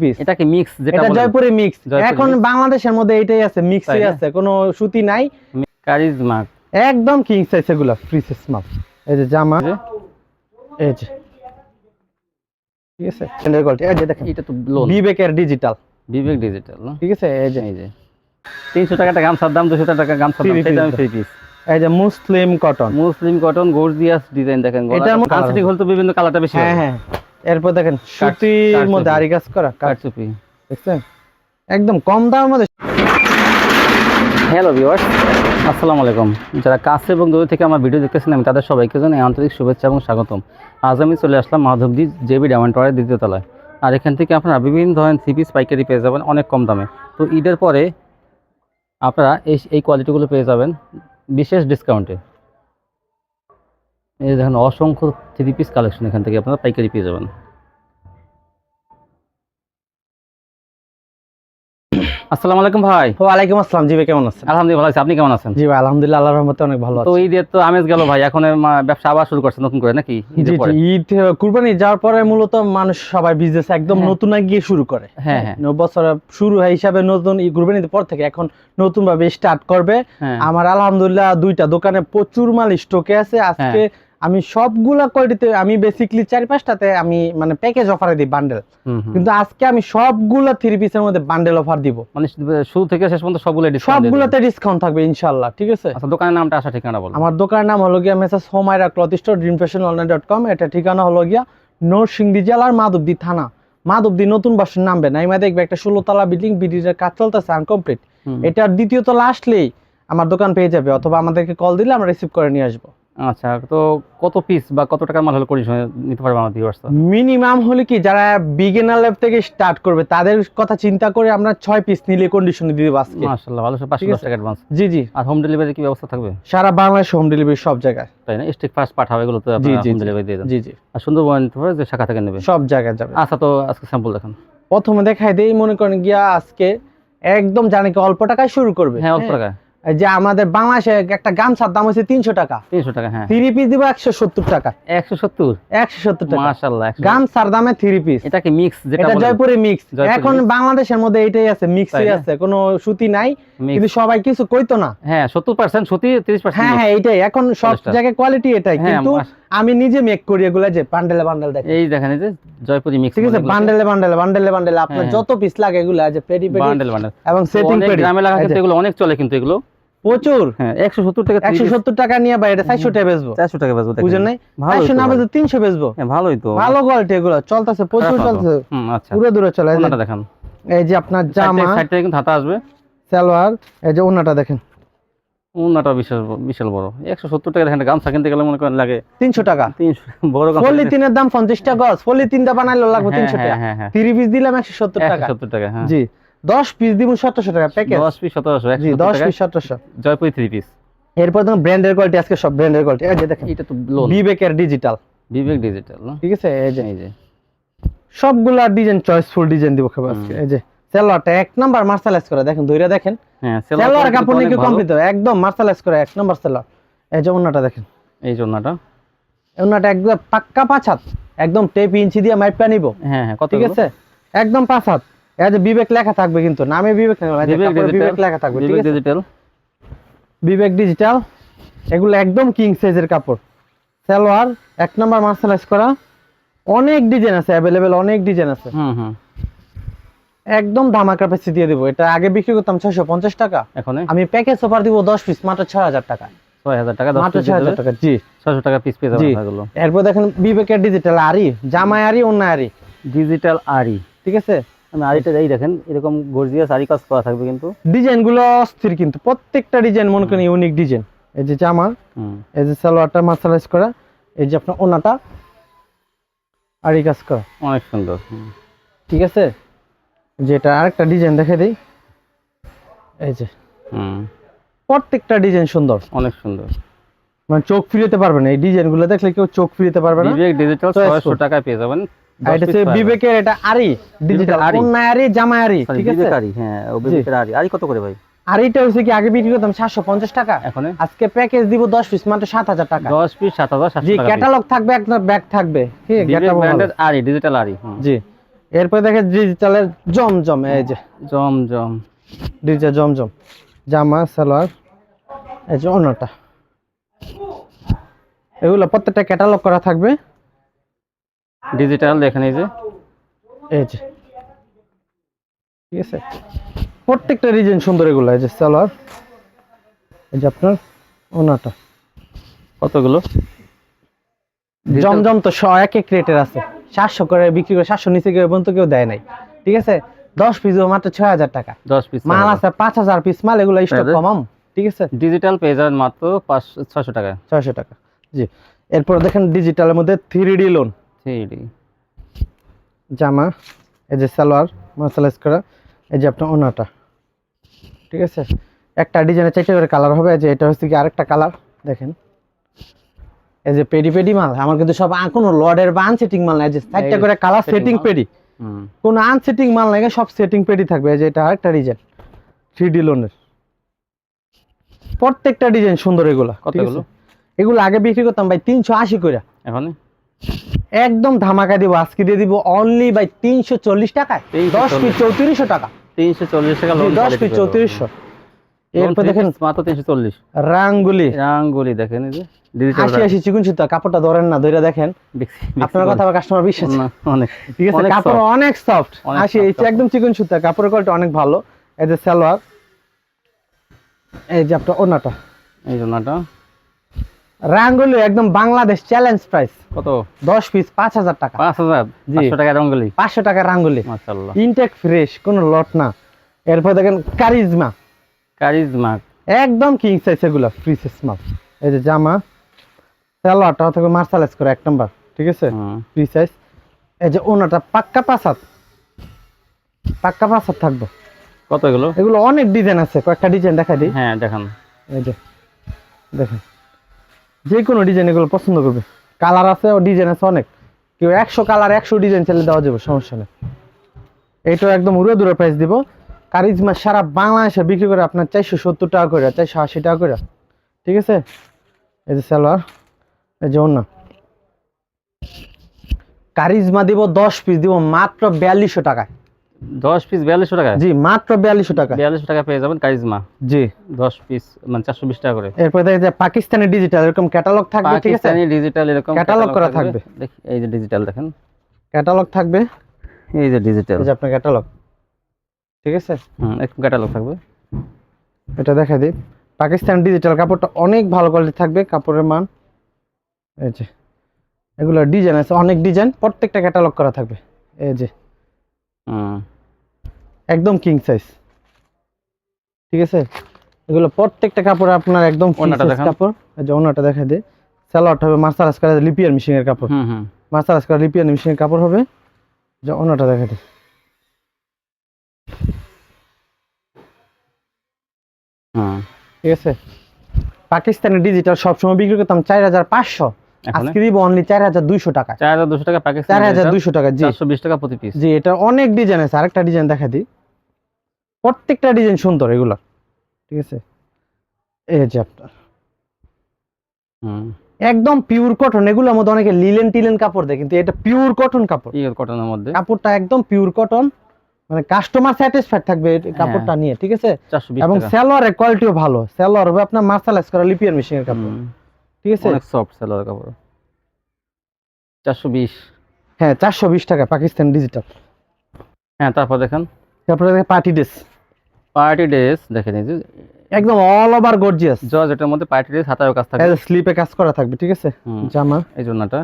Piece এটা mix যেটা Jaipuri mix এখন বাংলাদেশের মধ্যে এটাই আছে মিক্সই আছে কোনো সুতি নাই। কারিজমা একদম কিং সাইজ এগুলো ফ্রি সাইজ মাল। এই যে জামা এই যে। ঠিক আছে? স্ট্যান্ডার্ড কোয়ালিটি এই যে দেখেন। এটা তো বিবেকের ডিজিটাল বিবেক ডিজিটাল ঠিক আছে? এই যে। এই যে। টাকা একটা গামছার দাম দুশো টাকা গামছার দাম সেটা আমি piece পিস এই যে Muslim cotton Muslim cotton gorgeous design দেখেন। মধ্যে হল তো বিভিন্ন কালারটা বেশি হ্যাঁ হ্যাঁ। এরপর দেখেন সুতির মধ্যে আরি কাজ করা কারচুপি দেখছেন? একদম কম দামের মধ্যে হ্যালো ভিউয়ার্স আসসালামু আলাইকুম। যারা কাছে এবং দূর থেকে আমার ভিডিও দেখতেছেন আমি তাদের সবাইকে জানাই আন্তরিক শুভেচ্ছা এবং স্বাগতম। আজ আমি চলে আসলাম মাধবদী জেবি ডায়মন্ড টাওয়ারের দ্বিতীয় তলায়। আর এখান থেকে আপনারা বিভিন্ন ধরনের থ্রি পিস পাইকারি পেয়ে যাবেন অনেক কম দামে। তো ঈদের পরে আপনারা এই এই কোয়ালিটিগুলো পেয়ে যাবেন বিশেষ ডিসকাউন্টে এই দেখেন অসংখ্য থ্রি পিস কালেকশন এখান থেকে আপনারা পাইকারি পেয়ে যাবেন। আসসালামু আলাইকুম ভাই। ওয়ালাইকুম আসসালাম জি ভাই কেমন আছেন? আলহামদুলিল্লাহ ভালো আছি। আপনি কেমন আছেন? জি ভাই আলহামদুলিল্লাহ আল্লাহর রহমতে অনেক ভালো তো ঈদের তো আমেজ গেল ভাই এখন ব্যবসা আবার শুরু করছে নতুন করে নাকি? জি জি ঈদ কুরবানি যাওয়ার পরে মূলত মানুষ সবাই বিজনেস একদম হ্যাঁ। নতুন গিয়ে শুরু করে। হ্যাঁ, হ্যাঁ। বছর শুরু হয় হিসাবে নতুন কুরবানির পর থেকে এখন নতুন ভাবে স্টার্ট করবে। হ্যাঁ। আমার আলহামদুলিল্লাহ দুইটা দোকানে প্রচুর মাল স্টকে আছে। আজকে আমি সবগুলা কোয়ালিটিতে আমি বেসিকলি চার পাঁচটাতে আমি মানে প্যাকেজ অফারে দিই বান্ডেল। কিন্তু আজকে আমি সবগুলা থ্রি পিসের মধ্যে বান্ডেল অফার দিব। মানে শুরু থেকে শেষ পর্যন্ত সবগুলো ডিসকাউন্ট সবগুলাতে ডিসকাউন্ট থাকবে ইনশাল্লাহ ঠিক আছে? আচ্ছা দোকানের নামটা আসা ঠিকানা বলো আমার দোকানের নাম হলো গিয়া message Humaira cloth store dream fashion online dot com এটা ঠিকানা হলো গিয়া নরসিংদী জেলার মাধবদী থানা। মাধবদী নতুন বাসন নামবে নাইমা দেখবে একটা ষোলো তলা বিল্ডিং বিডির কাজ চলতেছে আনকমপ্লিট। এটার দ্বিতীয় তলা আসলেই আমার দোকান পেয়ে যাবে অথবা আমাদেরকে কল দিলে আমরা রিসিভ করে নিয়ে আসব। আচ্ছা তো কত পিস বা কত টাকার মাল হলে কন্ডিশনে নিতে পারবে আমার ভিউয়ার্স মিনিমাম হলে কি যারা বিগিনার লেভ থেকে স্টার্ট করবে তাদের কথা চিন্তা করে আমরা ছয় পিস নিলে কন্ডিশনে দিয়ে দেবো আজকে। মাশাআল্লাহ ভালো। টাকা অ্যাডভান্স জি জি। আর হোম ডেলিভারি কি ব্যবস্থা থাকবে? সারা বাংলাদেশ হোম ডেলিভারি সব জায়গায়। তাই না? স্টিক পাঠাবে এগুলো তো হোম ডেলিভারি দিয়ে দেন। জি জি। আর সুন্দরবন নিতে যে শাখা থেকে নেবে। সব জায়গায় যাবে। আচ্ছা তো আজকে স্যাম্পল দেখান। প্রথমে দেখাই দেই মনে করেন গিয়া আজকে একদম জানি কি অল্প টাকায় শুরু করবে। হ্যাঁ অল্প টাকা এই যে আমাদের বাংলাদেশে একটা গামছার দাম হচ্ছে তিনশো টাকা। তিনশো টাকা হ্যাঁ। থ্রি পিস দিব একশো সত্তর টাকা। একশো সত্তর? একশো সত্তর টাকা। গামছার দামে থ্রি পিস এটা কি মিক্স যেটা এটা বলেন? মিক্স এখন বাংলাদেশের মধ্যে এটাই আছে মিক্সই আছে কোনো সুতি নাই। কিন্তু সবাই কিছু কইতো না। হ্যাঁ সত্তর পার্সেন্ট তিরিশ পার্সেন্ট হ্যাঁ হ্যাঁ এইটাই। এখন সব জায়গায় কোয়ালিটি এটাই। হ্যাঁ, কিন্তু আমি নিজে মেক করি এগুলা যে বান্ডেলে বান্ডেল এই দেখেন যে জয়পুরি মিক্স ঠিক আছে বান্ডেলে বান্ডেলে বান্ডেলে বান্ডেলে আপনার হ্যাঁ। যত পিস লাগে এগুলা যে পেডি পেডি বান্ডেল বান্ডেল এবং সেটিং পেডি গ্রামে লাগা কিন্তু এগুলো অনেক চলে কিন্তু এগুলো। প্রচুর। হ্যাঁ একশো সত্তর টাকা একশো সত্তর টাকা নিয়ে বা এটা চারশো টাকা বেচবো। চারশো টাকা বেচবো বুঝেন নাই? চারশো না বেচবো তিনশো বেচবো। হ্যাঁ ভালোই তো। ভালো কোয়ালিটি এগুলো চলতেছে প্রচুর চলতেছে। আচ্ছা। দূরে দূরে চলে এই যে- দেখান। এই যে আপনার জামা সাইড কিন্তু হাতা আসবে। সালোয়ার এই যে ওনাটা দেখেন। ওনাটা বিশাল বিশাল বড়। একশো সত্তর টাকা দেখেন গামছা কিনতে গেলে মনে করেন লাগে। তিনশো টাকা। তিনশো বড় পলিথিনের দাম পঞ্চাশ টাকা গজ পলিথিনটা বানাইলে লাগবে হ্যাঁ, তিনশো হ্যাঁ, টাকা। থ্রি পিস দিলাম একশো সত্তর টাকা। সত্তর টাকা জি। দশ পিস দিব সতেরোশো টাকা প্যাকেজ দশ পিস সতেরোশো জি দশ পিস সতেরোশো। জয়পুরি থ্রি পিস এরপর দেখুন ব্র্যান্ডের কোয়ালিটি আজকে সব ব্র্যান্ডের কোয়ালিটি এই যে দেখেন এটা তো লোন বিবেকের ডিজিটাল বিবেক ডিজিটাল ঠিক আছে? এই যে। এই যে। সবগুলা ডিজাইন চয়েসফুল ডিজাইন দিব খাবার আজকে। এই যে সালোয়ারটা এক নাম্বার মার্শালাইজ করে। দেখেন ধইরা দেখেন। হ্যাঁ সালোয়ার কাপড় নিয়ে কমপ্লিট একদম মার্শালাইজ করে এক নাম্বার সালোয়ার এই যে দেখেন। এই জন্যটা ওনাটা একদম পাক্কা পাঁচ হাত। একদম টেপ ইঞ্চি দিয়ে মাইপা নিব। হ্যাঁ হ্যাঁ কত ঠিক আছে? একদম পাঁচ হাত। এই যে বিবেক লেখা থাকবে কিন্তু নামে বিবেক বিবেক বিবেক লেখা থাকবে ঠিক বিবেক আছে? ডিজিটাল বিবেক ডিজিটাল এগুলো একদম কিং সাইজের কাপড়। সালোয়ার এক নাম্বার মার্শালাইজ করা অনেক ডিজাইন আছে অ্যাভেলেবেল অনেক ডিজাইন আছে। হুম হুম। একদম ধামাকা পেসি দিয়ে দিব এটা আগে বিক্রি করতাম ছয়শো পঞ্চাশ টাকা। এখন আমি প্যাকেজ অফার দিব দশ পিস মাত্র ছয় হাজার টাকা। ছয় হাজার টাকা মাত্র পিস ছয় হাজার টাকা জি। ছয়শো টাকা পিস পেয়ে এগুলো এরপর দেখেন বিবেকের ডিজিটাল আরি জামাই আরি অন্য আরি ডিজিটাল আরি ঠিক আছে? আমি আরিটা এই দেখেন এরকম গর্জিয়াস কাজ করা থাকবে কিন্তু। অস্থির কিন্তু প্রত্যেকটা ডিজাইন মনে করেন ইউনিক ডিজাইন। এই যে জামা এই যে সালোয়ারটা মার্শালাইজ করা এই যে আপনার ওনাটা আরি কাজ করা। অনেক সুন্দর ঠিক আছে? যেটা আরেকটা ডিজাইন দেখে দিই। এই যে প্রত্যেকটা ডিজাইন সুন্দর। অনেক সুন্দর। মানে চোখ ফিরিতে পারবে না এই ডিজাইনগুলো দেখলে কেউ চোখ ফিরিতে পারবে না। ডিজিটাল ছয়শো টাকায় পেয়ে যাবেন। এটা হচ্ছে বিবেকের এটা আরি ডিজিটাল আরি। আরি জামাই আরি ঠিক আছে? আরি হ্যাঁ ও বিবেকের আরি। আরি কত করে ভাই? আর এটা হচ্ছে কি আগে বিক্রি করতাম সাতশো পঞ্চাশ টাকা। এখন? আজকে প্যাকেজ দিব দশ পিস মাত্র সাত হাজার টাকা। দশ পিস সাত হাজার জি সাতশো টাকা piece। ক্যাটালগ থাকবে একটা ব্যাগ থাকবে। ঠিক আছে ব্র্যান্ডের আরি ডিজিটাল আরি জি। এরপরে দেখেন ডিজিটালের জমজম এই যে। জম জম ডিজিটাল জমজম। জামা সালোয়ার এই যে অন্যটা। এগুলো প্রত্যেকটা ক্যাটালগ করা থাকবে। ডিজিটাল দেখেন এই যে। এই যে। ঠিক আছে? প্রত্যেকটা ডিজাইন সুন্দর এগুলো এই যে সালোয়ার এই যে আপনার ওনাটা। কতগুলো? জমজম তো শ এক এক রেটের আছে। সাতশো করে বিক্রি করে সাতশো নিচে কেউ পর্যন্ত কেউ দেয় নাই। ঠিক আছে? দশ পিস মাত্র ছয় হাজার টাকা। দশ পিস মাল আছে পাঁচ হাজার পিস মাল এগুলো স্টক? কমাম। ঠিক আছে? ডিজিটাল পেয়ে যাবেন মাত্র পাঁচশো ছশো টাকা ছয়শো টাকা। জি। এরপর দেখেন ডিজিটালের মধ্যে থ্রি ডি লোন থ্রি জামা এই যে সালোয়ার মার্শালাইজ করা এই যে আপনার ওনাটা। ঠিক আছে? একটা ডিজাইনের চারটে করে কালার হবে যে এটা হচ্ছে কি আরেকটা কালার দেখেন। এই যে পেডি পেডি মাল আমার কিন্তু সব কোনো লর্ডের বা আনসেটিং মাল নাই যে চারটা করে কালার সেটিং। পেডি। কোনো আনসেটিং মাল নাই সব সেটিং পেডি থাকবে এই যে এটা আরেকটা ডিজাইন থ্রি ডি লোনের প্রত্যেকটা ডিজাইন সুন্দর এগুলো? কতগুলো? এগুলো আগে বিক্রি করতাম ভাই তিনশো আশি করে এখন একদম ধামাকা দিব আজকে দিয়ে দিব অনলি বাই তিনশো চল্লিশ টাকায়। দশ পিস চৌত্রিশশো টাকা। তিনশো চল্লিশ টাকা দশ পিস চৌত্রিশশো। এরপর দেখেন মাত্র তিনশো চল্লিশ। রাঙ্গুলি। রাঙ্গুলি দেখেন আশি আশি চিকুন সুতা কাপড়টা ধরেন না ধরে দেখেন। আপনার কথা আমার কাস্টমার বিশ্বাস। অনেক ঠিক আছে অনেক কাপড় সফট আশি একদম চিকুন সুতা কাপড়ের কোয়ালিটি অনেক ভালো। এই যে সালোয়ার। এই যে আপনার ওনাটা এই রাঙ্গুলি একদম বাংলাদেশ চ্যালেঞ্জ প্রাইস কত? দশ পিস পাঁচ হাজার টাকা। পাঁচ হাজার? জি। পাঁচশো টাকা রঙ্গুলি? পাঁচশো টাকা রাঙ্গুলি। মাশাল্লাহ ইনটেক ফ্রেশ কোনো লট না। এরপর দেখেন কারিজমা কারিজমা একদম কিং সাইজ এগুলো ফ্রি সাইজ মাল। এই যে জামা সালোয়ারটা থাকবে মার্শালাইজ করে এক নাম্বার ঠিক আছে? ফ্রি সাইজ এই যে ওনাটা পাক্কা পাসাত পাক্কা পাসাত থাকবে। কত এগুলো? এগুলো অনেক ডিজাইন আছে কয়েকটা ডিজাইন দেখা দিই। হ্যাঁ দেখান। এই যে দেখেন। যে কোনো ডিজাইন এগুলো পছন্দ করবে। কালার আছে, ও ডিজাইন আছে অনেক। কেউ একশো কালার একশো ডিজাইন চাইলে দেওয়া যাবে, সমস্যা নেই। এইটা একদম উড়ে দূরে প্রাইস দিব। কারিজমা সারা বাংলাদেশে বিক্রি করে আপনার চারশো সত্তর টাকা করে, চারশো আশি টাকা করে। ঠিক আছে? এই যে সালোয়ার, এই যে অন্য কারিজমা দিব দশ পিস দিব মাত্র বিয়াল্লিশশো টাকায়। দশ পিস বিয়াল্লিশশো টাকা জি মাত্র বিয়াল্লিশশো টাকা বিয়াল্লিশশো টাকা পেয়ে যাবেন কারিজমা। জি। দশ পিস মানে চারশো বিশ টাকা করে। এরপর দেখে যে পাকিস্তানি ডিজিটাল এরকম ক্যাটালগ থাকবে ঠিক আছে? পাকিস্তানি ডিজিটাল এরকম Catalog করা থাকবে। এই যে ডিজিটাল দেখেন। ক্যাটালগ থাকবে? এই যে ডিজিটাল এই যে আপনার ক্যাটালগ ঠিক আছে? হুম ক্যাটালগ থাকবে। এটা দেখা দিই। পাকিস্তান ডিজিটাল কাপড়টা অনেক ভালো কোয়ালিটি থাকবে কাপড়ের মান। এই যে এগুলো ডিজাইন আছে অনেক ডিজাইন প্রত্যেকটা ক্যাটালগ করা থাকবে। এই যে একদম কিং সাইজ ঠিক আছে? এগুলো প্রত্যেকটা কাপড় আপনার একদম। কাপড়। যে ওনাটা দেখা দিই স্যালোয়ারটা হবে মার্শালাইজ করা লিপিয়ার মেশিনের কাপড়। মার্শালাইজ করা লিপিয়ার মেশিনের কাপড় হবে। যে ওনাটা দেখা দিই হুম ঠিক আছে? পাকিস্তানের ডিজিটাল সবসময় বিক্রি করতাম চার হাজার পাঁচশো। আজকে দিব অনলি চার হাজার দুইশো টাকা চার হাজার দুশো টাকা পাকিস্তান চার হাজার দুইশো টাকা জি। চারশো বিশ টাকা প্রতি পিস জি এটা অনেক ডিজাইন আছে আরেকটা ডিজাইন দেখা দিই। প্রত্যেকটা ডিজাইন সুন্দর এগুলো। ঠিক আছে? এই যে আপনার। হুম। একদম পিওর কটন এগুলোর মধ্যে অনেকে লিলেন টিলেন কাপড় দেয় কিন্তু এটা পিওর কটন কাপড়। ইয়ের কটনের মধ্যে। কাপড়টা একদম পিওর কটন মানে কাস্টমার স্যাটিসফাইড থাকবে এই কাপড়টা নিয়ে ঠিক আছে? এবং টাকা। স্যালোয়ারের কোয়ালিটিও ভালো। স্যালোয়ার হবে আপনার মার্শালাইজ করা লিপিয়ার মেশিনের কাপড়। ঠিক আছে? অনেক সফট সালোয়ার কাপড়। চারশো বিশ। হ্যাঁ চারশো বিশ টাকা পাকিস্তান ডিজিটাল হ্যাঁ তারপর দেখেন। তারপরে পার্টি ড্রেস পার্টি ড্রেস দেখেন এই যে একদম অল ওভার গর্জিয়াস জর্জ এটার মধ্যে পার্টি ড্রেস হাতায়ও কাজ থাকে স্লিপে কাজ করা থাকবে ঠিক আছে? জামা। এই জন্যটা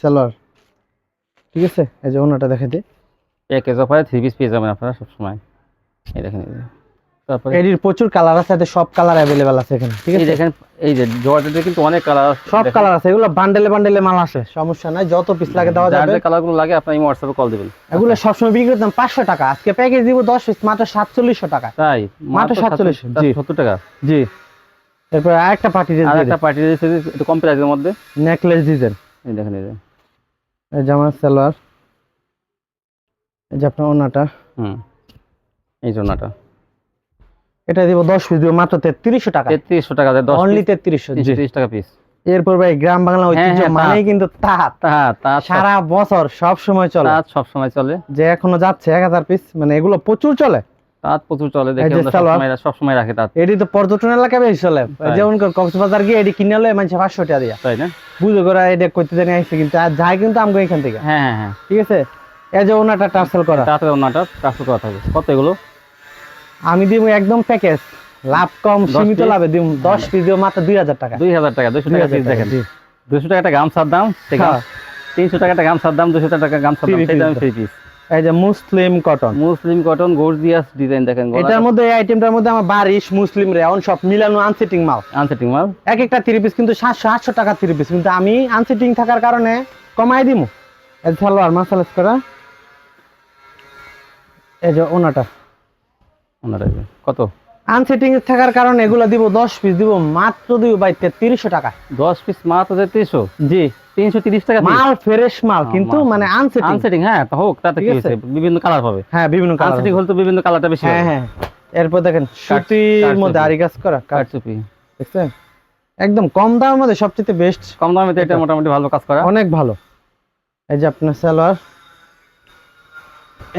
সালোয়ার ঠিক আছে? এই যে ওনাটা দেখে দিই প্যাকেজ অফারে থ্রি পিস পেয়ে যাবেন আপনারা সবসময়। এই দেখেন এই। তারপরে এটির প্রচুর কালার আছে এতে সব কালার অ্যাভেলেবেল আছে এখানে ঠিক আছে? দেখেন এই যে জর্জেটের কিন্তু অনেক কালার সব কালার আছে এগুলো বান্ডেলে বান্ডেলে মাল আসে সমস্যা নাই যত পিস লাগে দেওয়া যার যাবে। যে কালারগুলো লাগে আপনি হোয়াটসঅ্যাপে কল দিবেন। এগুলো সবসময় বিক্রি করতাম পাঁচশো টাকা। আজকে প্যাকেজ দিব দশ পিস মাত্র সাতচল্লিশশো টাকা। তাই মাত্র 47 জি। সত্তর টাকা? জি। এরপর আরেকটা পার্টি আর একটা পার্টি ড্রেস একটু কম প্রাইসের মধ্যে। নেকলেস ডিজাইন এই দেখেন এই যে। এই জামা সালোয়ার এই যে আপনার ওনাটা। হুম। এই জন্যটা এটা দিব দশ পিস দিব মাত্র তেত্রিশশো টাকা। তেত্রিশশো টাকা দেয় দশ অনলি তেত্রিশশো জি। তিরিশ টাকা পিস এরপর ভাই গ্রাম বাংলা ঐতিহ্য হ্যাঁ, মানেই কিন্তু তাঁত। তা তা সারা বছর সব সময় চলে। তাঁত সব সময় চলে। যে এখনও যাচ্ছে এক হাজার পিস মানে এগুলো প্রচুর চলে। তাঁত প্রচুর চলে দেখে আমরা। সবসময় সবসময় রাখে তাঁত। এটি তো পর্যটন এলাকায় বেশি চলে। যেমন কক্সবাজার গিয়ে এটি কিনে লয় মানুষ পাঁচশো টাকা দিয়া। তাই না? বুঝে করে এটা করতে জানি আসছে কিন্তু আর যায় কিন্তু আমগো এখান থেকে। হ্যাঁ হ্যাঁ হ্যাঁ। ঠিক আছে? এই যে ওনাটা টার্সেল করা। তাঁতের ওনাটা ট্রান্সফার করা থাকে কত এগুলো? আমি দিব একদম প্যাকেজ লাভ কম সীমিত লাভে দিব দশ পিস দিব মাত্র দুই হাজার টাকা। দুই হাজার টাকা দুশো দুই টাকা হাজার পিস দেখেন। জি। দুশো টাকা একটা গামছার দাম ঠিক হ্যাঁ। আছে তিনশো টাকা একটা গামছার দাম দুশো টাকা গামছার দাম সেই দামে piece পিস এই যে muslin cotton muslin cotton gorgeous design দেখেন এটার মধ্যে। এই আইটেমটার মধ্যে আমার বারিশ মুসলিম রেওন সব মিলানো আনসেটিং মাল। আনসেটিং মাল। এক একটা থ্রি পিস কিন্তু সাতশো আটশো টাকা থ্রি পিস কিন্তু আমি আনসেটিং থাকার কারণে কমাই দিমু। এই সালোয়ার মাসালাস করা। এই যে ওনাটা। কত? আনসেটিং থাকার কারণে এগুলো দিব দশ পিস দিব মাত্র দিব ভাই টাকা দশ পিস মাত্র জি। তিনশো তিরিশ টাকা মাল ফ্রেশ মাল কিন্তু মানে আনসেটিং আনসেটিং হ্যাঁ তা হোক তাতে কি আছে। বিভিন্ন কালার পাবে হ্যাঁ বিভিন্ন কালার আনসেটিং হলে তো বিভিন্ন কালারটা বেশি হ্যাঁ হ্যাঁ। এরপর দেখেন সুতির মধ্যে আরি কাজ করা কারচুপি দেখছেন? একদম কম দামের মধ্যে সবচেয়ে বেস্ট কম দামে তো এটা মোটামুটি ভালো কাজ করা। অনেক ভালো। এই যে আপনার সালোয়ার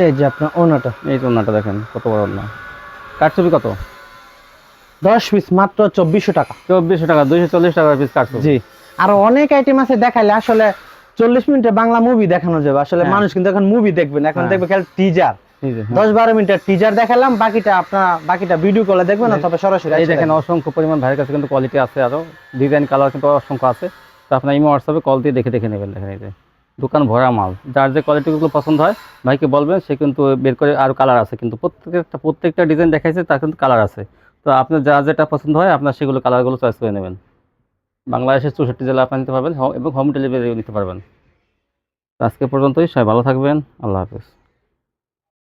এই যে আপনার ওনাটা এই তো ওনাটা দেখেন কত বড় ওনা কারচুপি কত? দশ পিস মাত্র চব্বিশশো টাকা। চব্বিশশো টাকা দুইশো চল্লিশ টাকা পিস কারচুপি জি। আরও অনেক আইটেম আছে দেখাইলে আসলে চল্লিশ মিনিটে বাংলা মুভি দেখানো যাবে। আসলে হ্যাঁ। মানুষ কিন্তু এখন মুভি দেখবেন এখন হ্যাঁ। দেখবে খেয়াল টিজার হ্যাঁ। দশ বারো মিনিটের টিজার দেখালাম বাকিটা আপনার বাকিটা ভিডিও কলে দেখবেন অথবা সরাসরি এই দেখেন অসংখ্য পরিমাণ ভাইয়ের কাছে কিন্তু কোয়ালিটি আছে আরও। ডিজাইন কালার কিন্তু অসংখ্য আছে। তো আপনার ইমো হোয়াটসঅ্যাপে কল দিয়ে দেখে দেখে নেবেন দেখেন এই দোকান ভরা মাল। যার যে কোয়ালিটিগুলো পছন্দ হয়, ভাইকে বলবেন, সে কিন্তু বের করে আরও কালার আছে। কিন্তু প্রত্যেকটা প্রত্যেকটা ডিজাইন দেখাইছে, তার কিন্তু কালার আছে। তো আপনার যা যেটা পছন্দ হয়, আপনার সেগুলো কালারগুলো চয়েস করে নেবেন। বাংলাদেশের চৌষট্টি জেলা আপনি নিতে পারবেন এবং হোম ডেলিভারিও নিতে পারবেন। আজকে পর্যন্তই, সবাই ভালো থাকবেন। আল্লাহ হাফিজ।